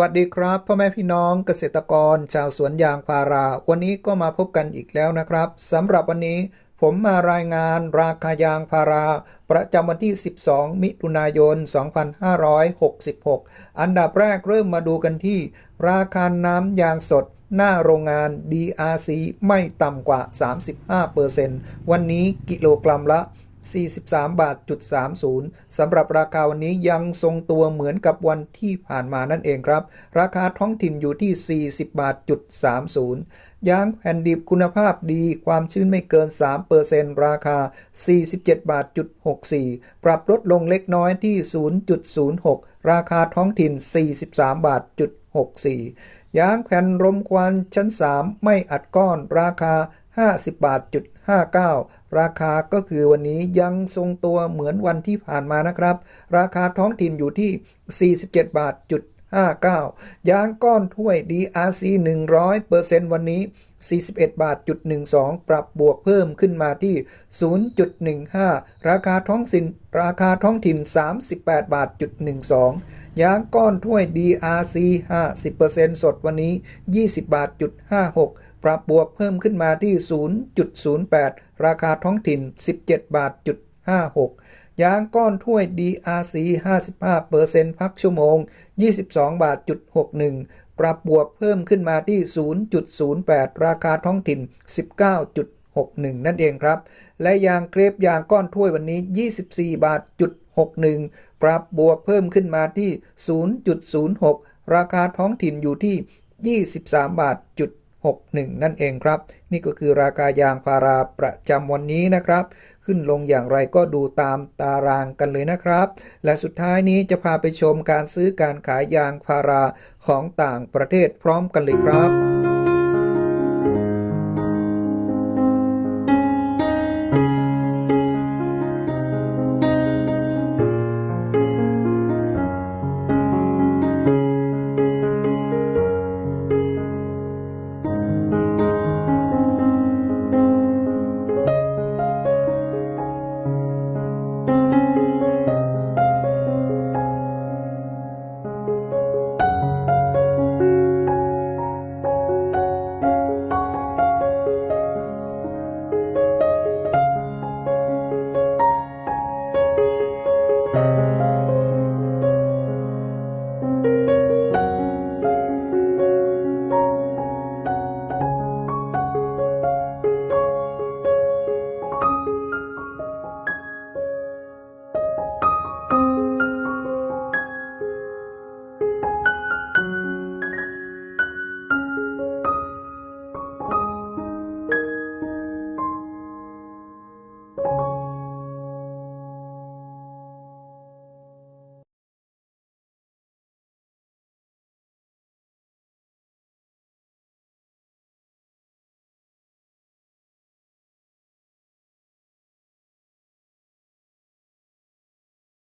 วัสดีครับพ่อแม่พี่น้องเกษตรกรชาวสวนยางพารา วันนี้ก็มาพบกันอีกแล้วนะครับสำหรับวันนี้ผมมารายงานราคายางพารา ประจำวันที่ 12 มิถุนายน 2566 อันดับแรกเริ่มมาดูกันที่ ราคาน้ำยางสด หน้าโรงงาน DRC ไม่ต่ำกว่า 35%วันนี้กิโลกรัมละ 43บาทจุด30สำหรับราคาวันนี้ยังทรงตัวเหมือนกับวันที่ผ่านมานั่นเองครับ ราคาท้องถิ่นอยู่ที่ 40บาทจุด30ยางแผ่นดิบคุณภาพดี ความชื้นไม่เกิน 3%ราคา 47บาทจุด64ปรับลดลงเล็กน้อยที่ 0.06 ราคาท้องถิ่น 43บาทจุด64ยางแผ่นรมควันชั้น 3 ไม่อัดก้อนราคา 50 บาทจุด59 ราคาก็คือวันนี้ยังทรงตัวเหมือนวันที่ผ่านมานะครับ ราคาท้องถิ่นอยู่ที่ 47 บาทจุด59ยางก้อนถ้วย DRC 100%วันนี้ 41 บาทจุด12 ปรับบวกเพิ่มขึ้นมาที่ 0.15 ราคาท้องสินราคาท้องถิ่น 38 บาทจุด12ยางก้อนถ้วย DRC 50%สดวันนี้ 20 บาทจุด56 ปรับบวกเพิ่มขึ้นมาที่ 0.08 ราคาท้องถิ่น 17 บาทจุด56 ยางก้อนถ้วย DRC 55%พักชั่วโมง 22 บาทจุด61 ปรับบวกเพิ่มขึ้นมาที่ 0.08 ราคาท้องถิ่น 19.61 นั่นเองครับ และยางเกรฟยางก้อนถ้วยวันนี้ 24 บาทจุด61 ปรับบวกเพิ่มขึ้นมาที่ 0.06 ราคาท้องถิ่นอยู่ที่ 23 บาทจุด 61 นั่นเองครับ นี่ก็คือราคายางพาราประจำวันนี้นะครับ ขึ้นลงอย่างไรก็ดูตามตารางกันเลยนะครับ และสุดท้ายนี้จะพาไปชมการซื้อการขายยางพาราของต่างประเทศพร้อมกันเลยครับ